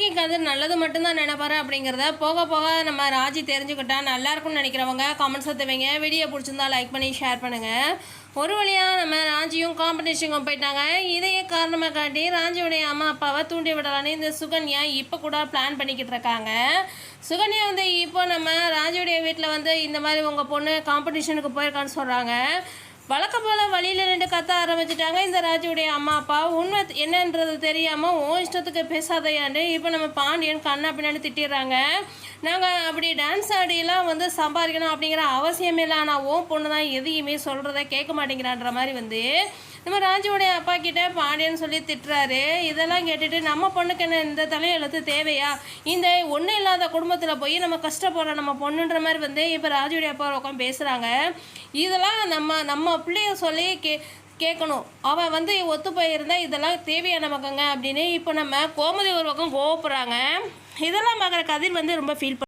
ராஜிக்கு நல்லது மட்டும்தான் நினைப்பாரு அப்படிங்கிறத போக போக நம்ம ராஜி தெரிஞ்சுக்கிட்டா நல்லா இருக்கும்னு நினைக்கிறவங்க கமெண்ட்ஸ் தவிங்க வீடியோ பிடிச்சிருந்தா லைக் பண்ணி ஷேர் பண்ணுங்கள் ஒரு வழியாக நம்ம ராஜியும் காம்படிஷனுக்கும் போயிட்டாங்க. இதையே காரணமாக காட்டி ராஜியுடைய அம்மா அப்பாவை தூண்டி விடலான்னு இந்த சுகன்யா இப்போ கூட பிளான் பண்ணிக்கிட்டு இருக்காங்க. சுகன்யா வந்து இப்போ நம்ம ராஜியுடைய வீட்டில் வந்து இந்த மாதிரி உங்கள் பொண்ணு காம்படிஷனுக்கு போயிருக்கான்னு சொல்கிறாங்க வழக்கம் போல் வழியில் நின்று கத்த ஆரம்பிச்சிட்டாங்க. இந்த ராஜுடைய அம்மா அப்பா உண்மை என்னன்றது தெரியாமல் உன் இஷ்டத்துக்கு பேசாதையாண்டு இப்போ நம்ம பாண்டியன் கண்ணா பின்னாடி திட்டிடுறாங்க நாங்கள் அப்படி டான்ஸ் ஆடியெல்லாம் வந்து சம்பாதிக்கணும் அப்படிங்கிற அவசியமே இல்லை. ஆனால் ஓன் பொண்ணு தான் எதையுமே சொல்கிறத கேட்க மாட்டேங்கிறான்ற மாதிரி வந்து நம்ம ராஜுவோடைய அப்பா கிட்ட பாண்டியன்னு சொல்லி திட்டுறாரு. இதெல்லாம் கேட்டுட்டு நம்ம பொண்ணுக்கு என்ன இந்த தலையெழுத்து தேவையா? இந்த ஒன்றும் இல்லாத குடும்பத்தில் போய் நம்ம கஷ்டப்படுற நம்ம பொண்ணுன்ற மாதிரி வந்து இப்போ ராஜுவோடைய அப்பா உட்காந்து பேசுகிறாங்க இதெல்லாம் நம்ம நம்ம பிள்ளைய சொல்லி கே கேட்கணும் அவன் வந்து ஒத்து போயிருந்தா இதெல்லாம் தேவையான நமக்குங்க அப்படின்னு இப்போ நம்ம கோமதி ஒரு பக்கம் கோவப்படுறாங்க. இதெல்லாம் பார்க்குற கதிர் வந்து ரொம்ப ஃபீல்